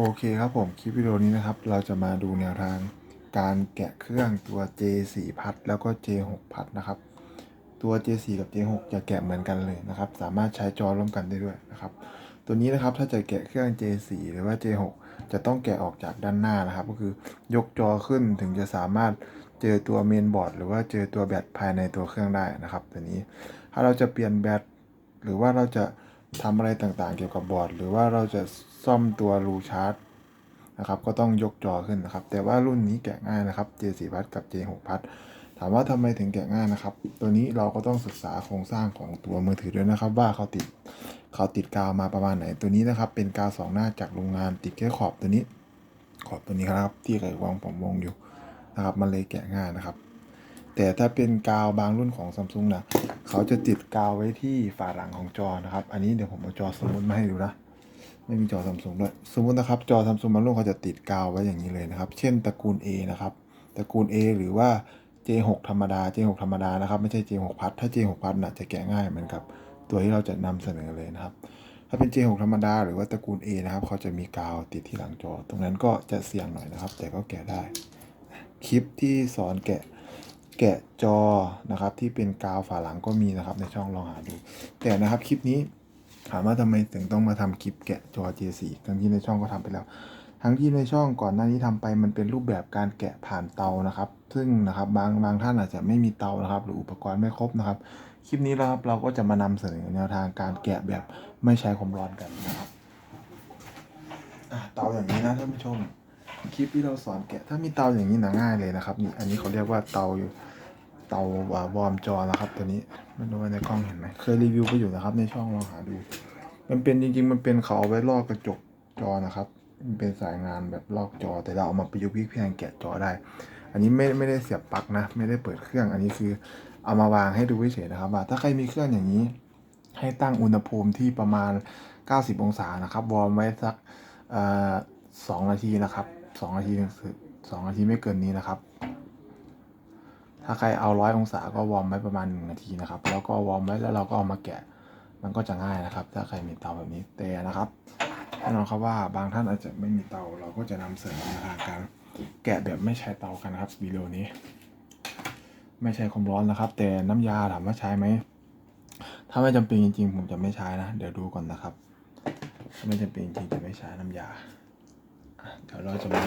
โอเคครับผม คลิปวิดีโอนี้นะครับ เราจะมาดูแนวทางการแกะเครื่องตัว J4 พัดแล้วก็ J6 พัดนะครับ ตัว J4 กับ J6 จะแกะเหมือนกันเลยนะครับ สามารถใช้จอร่วมกันได้ด้วยนะครับ ตัวนี้นะครับถ้าจะแกะเครื่อง J4 หรือว่า J6 จะต้องแกะออกจากด้านหน้านะครับ ก็คือยกจอขึ้นถึงจะสามารถเจอตัวเมนบอร์ดหรือว่าเจอตัวแบตภายในตัวเครื่องได้นะครับ ตัวนี้ถ้าเราจะเปลี่ยนแบตหรือว่าเราจะ ทำอะไรต่างๆ เกี่ยวกับบอร์ด หรือว่าเราจะซ่อมตัวรูชาร์จนะครับก็ต้องยกจอขึ้นนะครับ แต่ว่ารุ่นนี้แกะง่ายนะครับ J4 พัดกับ J6 พัดถามว่าทำไมถึงแกะง่ายนะครับ ตัวนี้เราก็ต้องศึกษาโครงสร้างของตัวมือถือด้วยนะครับ ว่าเขาติดเขาติดกาวมาประมาณไหน ตัวนี้นะครับ เป็นกาวสองหน้าจากโรงงานติดแค่ขอบตัวนี้ ขอบตัวนี้ครับ ที่ไขควงผมวงอยู่นะครับ มันเลยแกะง่ายนะครับ แต่ถ้าเป็นกาวบางรุ่นของซัมซุงนะเขาจะติดกาวไว้ที่ฝาหลังของจอนะครับ อันนี้เดี๋ยวผมเอาจอสมมุติมาให้ดูนะไม่มีจอซัมซุงด้วยสมมตินะครับจอซัมซุงบางรุ่นเขาจะติดกาวไว้อย่างนี้เลยนะครับ เช่นตระกูล A นะครับตระกูล A หรือว่า J6 ธรรมดา J6 ธรรมดานะครับไม่ใช่ J6 พัดถ้า J6 พัดน่ะจะแกะง่ายเหมือนกับตัวที่เราจะนำเสนอเลยนะครับ ถ้าเป็น J6 ธรรมดา หรือว่าตระกูล A นะครับ เขาจะมีกาวติดที่หลังจอ ตรงนั้นก็จะเสี่ยงหน่อยนะครับ แต่ก็แกะได้ คลิปที่สอนแกะ แกะจอนะครับที่เป็นกาวฝาหลังก็มีนะครับในช่องลองหาดู แต่นะครับคลิปนี้ถามว่าทำไมถึงต้องมาทำคลิปแกะจอ J4 ทั้งที่ในช่องก็ทำไปแล้ว ทั้งที่ในช่องก่อนหน้านี้ทำไปมันเป็นรูปแบบการแกะผ่านเตานะครับ ซึ่งนะครับบางบางท่านอาจจะไม่มีเตานะครับ หรืออุปกรณ์ไม่ครบนะครับ คลิปนี้นะครับเราก็จะมานำเสนอแนวทางการแกะแบบไม่ใช้ความร้อนกันนะครับเตาอย่างนี้นะท่านผู้ชมคลิปที่เราสอนแกะถ้ามีเตาอย่างนี้นะง่ายเลยนะครับนี่อันนี้เขาเรียกว่าเตาอยู่ เตาวอร์มจอนะครับตัวนี้ไม่รู้ว่าในกล้องเห็นไหมเคยรีวิวไปอยู่นะครับ ในช่องลองหาดู มันเป็นจริงๆ มันเป็นเขาเอาไว้ลอกกระจกจอนะครับ มันเป็นสายงานแบบลอกจอ แต่เราเอามาประยุกต์พลิกแพงแกะจอได้ อันนี้ไม่ไม่ได้เสียบปลั๊กนะ ไม่ได้เปิดเครื่อง อันนี้คือเอามาวางให้ดูเฉยๆนะครับว่าถ้าใครมีเครื่องอย่างนี้ ให้ตั้งอุณหภูมิที่ประมาณ 90 องศานะครับ วอร์มไว้สักสองนาทีนะครับสองนาทีสองนาทีไม่เกินนี้นะครับ ถ้าใครเอาร้อยองศาก็วอร์มไว้ประมาณหนึ่งนาทีนะครับ แล้วก็วอร์มไว้แล้วเราก็เอามาแกะ มันก็จะง่ายนะครับ ถ้าใครมีเตาแบบนี้แต่นะครับแน่นอนครับว่าบางท่านอาจจะไม่มีเตาเราก็จะนำเสนอแนทางการแกะแบบไม่ใช้เตากันนะครับวิดีโอนี้ ไม่ใช้ความร้อนนะครับ แต่น้ำยาถามว่าใช้ไหมถ้าไม่จำเป็นจริงๆ ผมจะไม่ใช้นะ เดี๋ยวดูก่อนนะครับ ถ้าไม่จำเป็นจริงจะไม่ใช้น้ำยาเดี๋ยวเราจะมา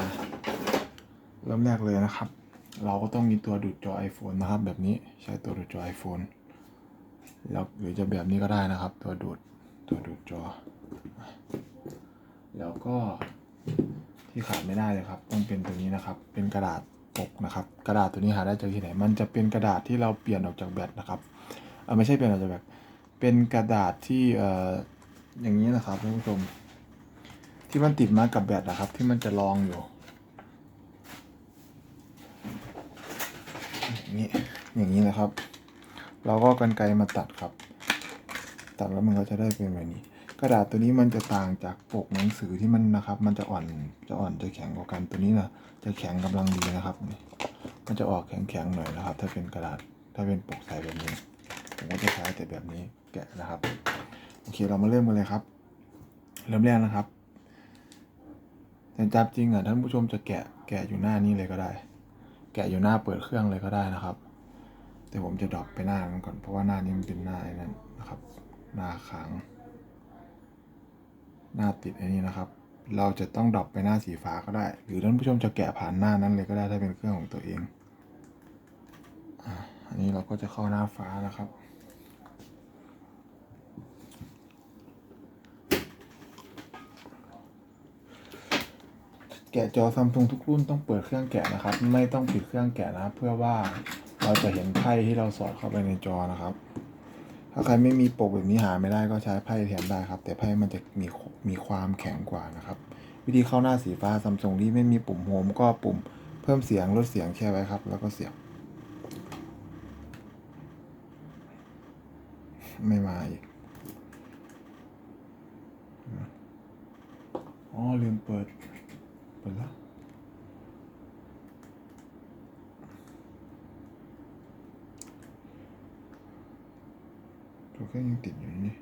เริ่มแรกเลยนะครับ เราก็ต้องมีตัวดูดจอ iPhone นะครับ แบบนี้ใช้ตัวดูดจอ iPhone แล้วหรือจะแบบนี้ก็ได้นะครับ ตัวดูดตัวดูดจอ แล้วก็ที่ขาดไม่ได้เลยครับ ต้องเป็นตัวนี้นะครับ เป็นกระดาษปกนะครับ กระดาษตัวนี้หาได้จากที่ไหน มันจะเป็นกระดาษที่เราเปลี่ยนออกจากแบตนะครับเออไม่ใช่เปลี่ยนออกจากแบตเป็นกระดาษที่เอ่ออย่างนี้นะครับท่านผู้ชมที่มันติดมากับแบตนะครับ ที่มันจะรองอยู่อย่าง นี้อย่างนี้นะครับ เราก็กันไกรมาตัดครับ ตัดแล้วมันก็จะได้เป็นแบบนี้ กระดาษตัวนี้มันจะต่างจากปกหนังสือที่มันนะครับ มันจะอ่อนจะอ่อนจะแข็งกว่ากันตัวนี้นะจะแข็งกำลังดีนะครับมันจะออกแข็งๆหน่อยนะครับ ถ้าเป็นกระดาษถ้าเป็นปกใสแบบนี้ผมก็จะใช้แต่แบบนี้แกะนะครับ โอเคเรามาเริ่มกันเลยครับ เริ่มแรกนะครับแต่จับจริงอะท่านผู้ชมจะแกะแกะอยู่หน้านี้เลยก็ได้ แกะอยู่หน้าเปิดเครื่องเลยก็ได้นะครับ แต่ผมจะดรอปไปหน้ามันก่อนเพราะว่าหน้านี้มันเป็นหน้าไอ้นั่นนะครับ หน้าขังหน้าติดไอ้นี้นะครับ เราจะต้องดรอปไปหน้าสีฟ้าก็ได้ หรือท่านผู้ชมจะแกะผ่านหน้านั้นเลยก็ได้ถ้าเป็นเครื่องของตัวเองอันนี้เราก็จะเข้าหน้าฟ้านะครับ แกะจอซัมซุงทุกรุ่นต้องเปิดเครื่องแกะนะครับ ไม่ต้องปิดเครื่องแกะนะเพื่อว่าเราจะเห็นไพ่ที่เราสอดเข้าไปในจอนะครับ ถ้าใครไม่มีปกแบบนี้หาไม่ได้ก็ใช้ไพ่แทนได้ครับ แต่ไพ่มันจะมีมีความแข็งกว่านะครับ วิธีเข้าหน้าสีฟ้าซัมซุงที่ไม่มีปุ่มโฮมก็ปุ่มเพิ่มเสียงลดเสียงแค่ไว้ครับ แล้วก็เสียบไม่มาอีก อ๋อลืมเปิด เปิดแล้วตัวเครื่องยังติดอยู่นี่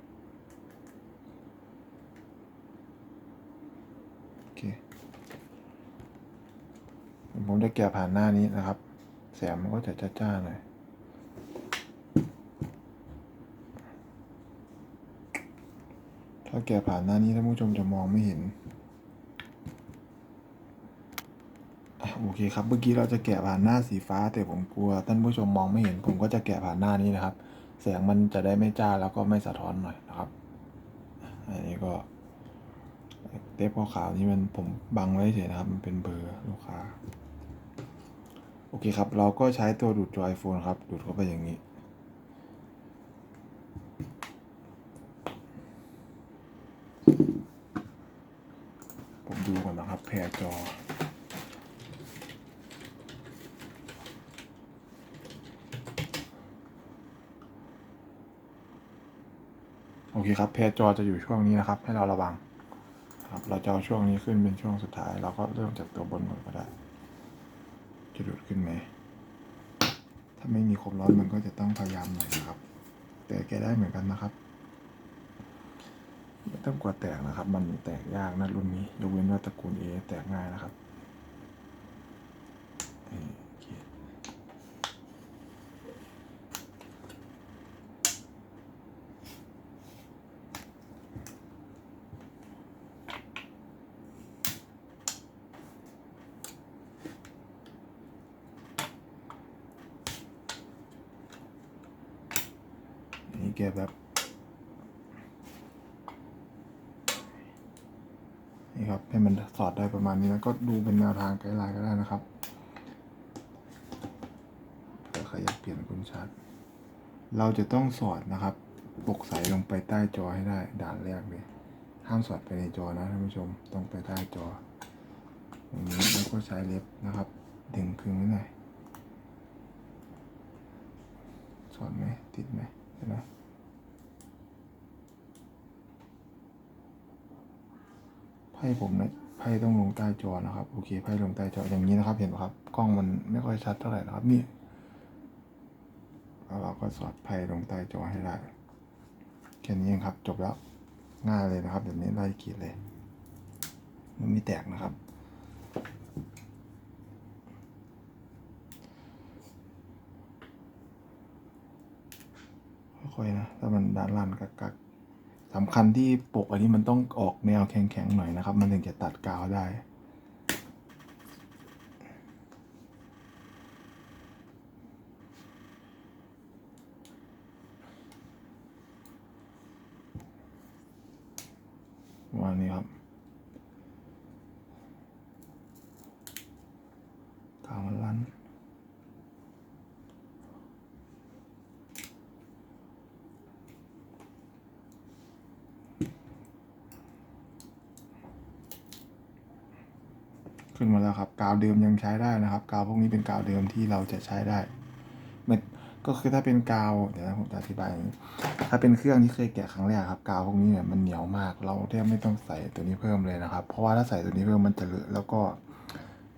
โอเคเค ผมจะแกะผ่านหน้านี้นะครับ แสงมันก็จะจ้าๆหน่อยถ้าแกะผ่านหน้านี้ท่านผู้ชมจะมองไม่เห็นอะ โอเคครับเมื่อกี้เราจะแกะผ่านหน้าสีฟ้า แต่ผมกลัวท่านผู้ชมมองไม่เห็นผมก็จะแกะผ่านหน้านี้นะครับ แสงมันจะได้ไม่จ้าแล้วก็ไม่สะท้อนหน่อยนะครับอันนี้ก็เทปขาวๆนี่มันผมบังไว้เฉยนะครับ มันเป็นเบอร์ลูกค้า โอเคครับ เราก็ใช้ตัวดูดจอ iPhone ครับ ดูดเข้าไปอย่างนี้ ผมดูก่อนนะครับแพรจอ เคครับแพรจอจะอยู่ช่วงนี้นะครับ ให้เราระวังครับเราจะเอาช่วงนี้ขึ้นเป็นช่วงสุดท้าย เราก็เริ่มจากตัวบนก่อนก็ได้ จะดูดขึ้นไหม ถ้าไม่มีความร้อนมันก็จะต้องพยายามหน่อยนะครับ แต่แกได้เหมือนกันนะครับ ไม่ต้องกลัวแตกนะครับ มันแตกยากนะรุ่นนี้ยกเว้นว่าตระกูลเอแตกง่ายนะครับนี่โอเคอันนี่ แกแบบนี่ครับให้มันสอดได้ประมาณนี้แล้วก็ดูเป็นแนวทางไกด์ไลน์ก็ได้นะครับเผื่อใครอยากเปลี่ยนคุณชาร์จเราจะต้องสอดนะครับปกใสลงไปใต้จอให้ได้ ด่านแรกเลยห้ามสอดไปในจอนะท่านผู้ชมต้องไปใต้จออย่างนี้แล้วก็ใช้เล็บนะครับ ดึงคึงไว้หน่อยสอดไหมติดไหมใช่ไหม ไพ่ผมนะไพ่ต้องลงใต้จอนะครับ โอเคไพ่ลงใต้จออย่างนี้นะครับ เห็นไหมครับ กล้องมันไม่ค่อยชัดเท่าไหร่นะครับ นี่แล้วเราก็สอดไพ่ลงใต้จอให้ได้แค่นี้เองครับ จบแล้วง่ายเลยนะครับ แบบนี้ไล่ขีดเลย มันไม่แตกนะครับ ค่อยๆนะ ถ้ามันด้านล่างกักๆ สำคัญที่ปกอันนี้มันต้องออกแนวแข็งๆหน่อยนะครับ มันถึงจะตัดกาวได้วันนี้ครับ กาวมันลั่น ขึ้นมาแล้วครับกาวเดิมยังใช้ได้นะครับ กาวพวกนี้เป็นกาวเดิมที่เราจะใช้ได้ไม่ก็คือถ้าเป็นกาวเดี๋ยวนะผมจะอธิบายถ้าเป็นเครื่องที่เคยแกะครั้งแรกครับกาวพวกนี้เนี่ยมันเหนียวมาก เราแทบไม่ต้องใส่ตัวนี้เพิ่มเลยนะครับ เพราะว่าถ้าใส่ตัวนี้เพิ่มมันจะเลอะแล้วก็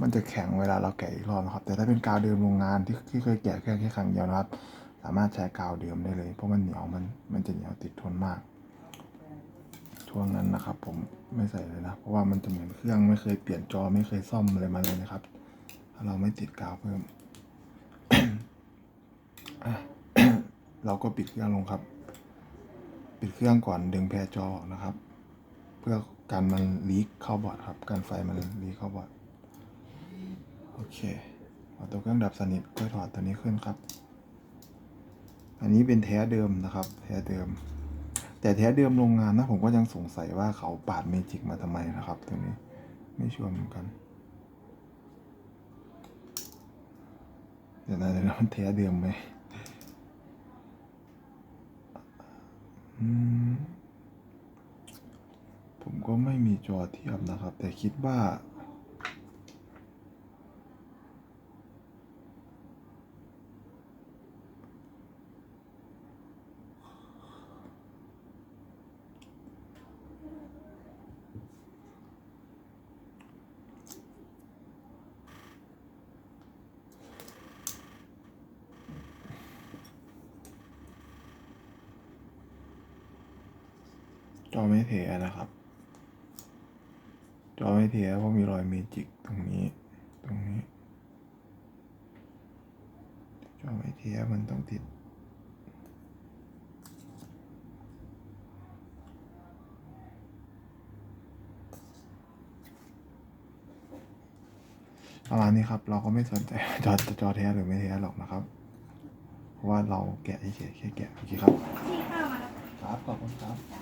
มันจะแข็งเวลาเราแกะอีกรอบนะครับ แต่ถ้าเป็นกาวเดิมโรงงานที่ที่เคยแกะแค่แค่ครั้งเดียวนะครับ สามารถใช้กาวเดิมได้เลย เพราะมันเหนียวมันมันจะเหนียวติดทนมาก ช่วงนั้นนะครับ ผมไม่ใส่เลยนะเพราะว่ามันจะเหมือนเครื่องไม่เคยเปลี่ยนจอไม่เคยซ่อมอะไรมาเลยนะครับ ถ้าเราไม่ติดกาวเพิ่มเราก็ปิดเครื่องลงครับ ปิดเครื่องก่อนดึงแพรจอออกนะครับ เพื่อการมันลีกเข้าบอร์ดครับ การไฟมันลีกเข้าบอร์ดโอเคพอตัวเครื่องดับสนิทก็ถอดตัวนี้ขึ้นครับ อันนี้เป็นแท้เดิมนะครับ แท้เดิม แต่แท้เดิมโรงงานนะผมก็ยังสงสัยว่าเขาปาดเมจิกมาทำไมนะครับตรงนี้ไม่ชัวร์เหมือนกันเดี๋ยวนะเดี๋ยวมันแท้เดิมไหมอืมผมก็ไม่มีจอเทียบนะครับ แต่คิดว่า จอไม่เทนะครับจจอไม่เทียเพราะมีรอยเมจิกตรงนี้ ตรงนี้ จอไม่เทียมันต้องติดประมาณนี้ครับ เราก็ไม่สนใจจอจะจอแท้หรือไม่แท้หรอกนะครับ เพราะว่าเราแกะเฉยๆแค่แกะโอเคครับที่ข้าวมาแล้วครับ ขอบคุณครับ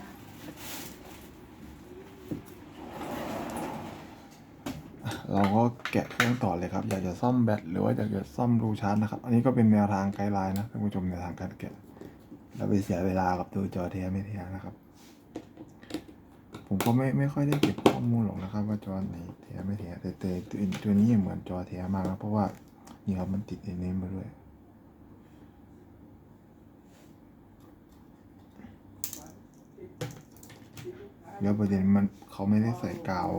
เราก็แกะเครื่องต่อเลยครับ อยากจะซ่อมแบตหรือว่าอยากจะซ่อมรูชาร์จนะครับ อันนี้ก็เป็นแนวทางไกด์ไลน์นะท่านผู้ชมแนวทางการแกะแล้วไปเสียเวลากับตัวจอเทียไม่เทียนะครับ ผมก็ไม่ไม่ค่อยได้เก็บข้อมูลหรอกนะครับ ว่าจอไหนเทียไม่เทียแต่แต่ตัวนี้เหมือนจอเทียมากนะเพราะว่านี่ครับมันติดเอเนมมาด้วย แล้วประเด็นมันเขาไม่ได้ใส่กาว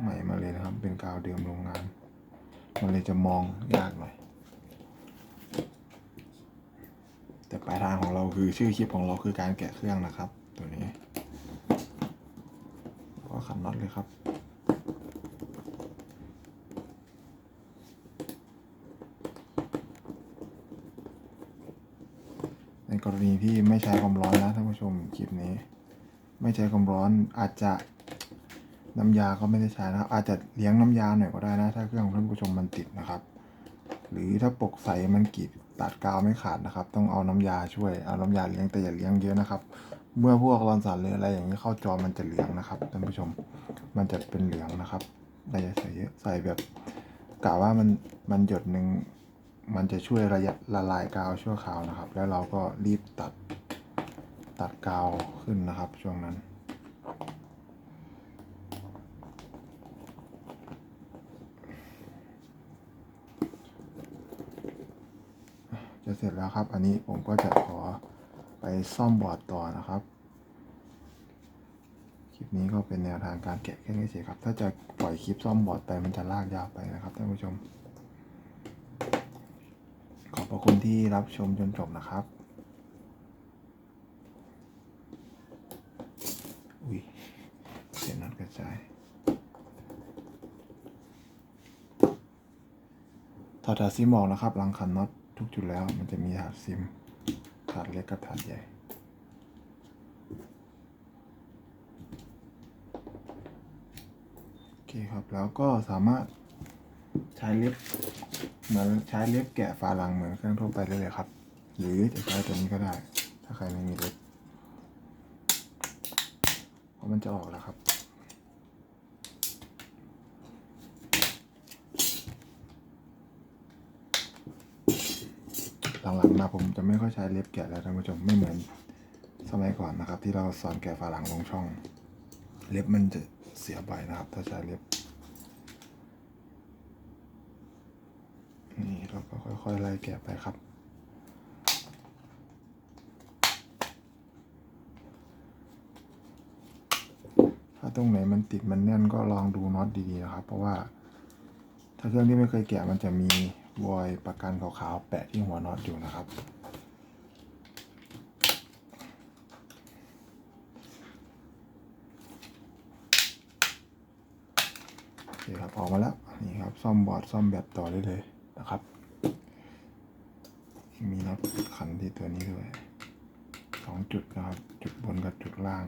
ใหม่มาเลยนะครับ เป็นกาวเดิมโรงงาน มันเลยจะมองยากหน่อย แต่ปลายทางของเราคือชื่อคลิปของเราคือการแกะเครื่องนะครับ ตัวนี้ ก็ขันน็อตเลยครับในกรณีที่ไม่ใช้ความร้อนนะท่านผู้ชมคลิปนี้ ไม่ใช้ความร้อนอาจจะน้ำยาก็ไม่ได้ใช้นะครับอาจจะเลี้ยงน้ำยาหน่อยก็ได้นะ ถ้าเครื่องของท่านผู้ชมมันติดนะครับ หรือถ้าปกใสมันกรีดตัดกาวไม่ขาดนะครับ ต้องเอาน้ำยาช่วยเอาน้ำยาเลี้ยงแต่อย่าเลี้ยงเยอะนะครับ เมื่อพวกรอนสันหรืออะไรอย่างนี้เข้าจอมันจะเหลืองนะครับท่านผู้ชมมันจะเป็นเหลืองนะครับแต่อย่าใส่เยอะใส่แบบกะว่ามันมันหยดหนึ่งมันจะช่วยระยะละลายกาวชั่วคราวนะครับ แล้วเราก็รีบตัด ตัดกาวขึ้นนะครับ ช่วงนั้น จะเสร็จแล้วครับ อันนี้ผมก็จะขอไปซ่อมบอร์ดต่อนะครับคลิปนี้ก็เป็นแนวทางการแกะเครื่องเฉยครับ ถ้าจะปล่อยคลิปซ่อมบอร์ดไปมันจะลากยาวไปนะครับท่านผู้ชม ขอบพระคุณที่รับชมจนจบนะครับ อุ้ย เสียงนัดกระจถอดถาดซิมออกนะครับหลังขันน็อตทุกจุดแล้ว มันจะมีถาดซิม ถาดเล็กกับถาดใหญ่โอเคครับ แล้วก็สามารถใช้เล็บเหมือนใช้เล็บแกะฝาหลังเหมือนเครื่องทั่วไปได้เลยครับ หรือจะใช้ตัวนี้ก็ได้ ถ้าใครไม่มีเล็บเพราะมันจะออกแล้วครับ ห ลังๆมาผมจะไม่ค่อยใช้เล็บแกะแล้วท่านผู้ชมไม่เหมือนสมัยก่อนนะครับ ที่เราสอนแกะฝาหลังลงช่อง เล็บมันจะเสียบ่อยนะครับ ถ้าใช้เล็บ นี่เราก็ค่อยๆไล่แกะไปครับถ้าตรงไหนมันติดมันแน่นก็ลองดูน็อตดีๆนะครับ เพราะว่า ถ้าเครื่องที่ไม่เคยแกะมันจะมี วอยประกันขาวๆแปะที่หัวน็อตอยู่นะครับ โอเคครับออกมาแล้ว นี่ครับ ซ่อมบอร์ดซ่อมแบตต่อได้เลยนะครับ มีน็อตขันที่ตัวนี้ด้วยสองจุดนะครับ จุดบนกับจุดล่าง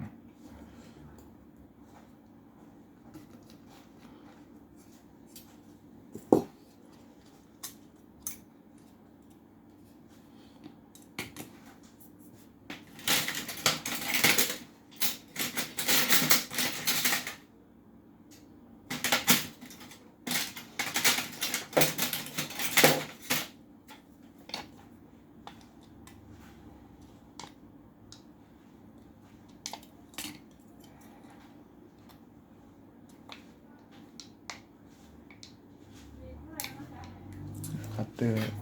Yeah.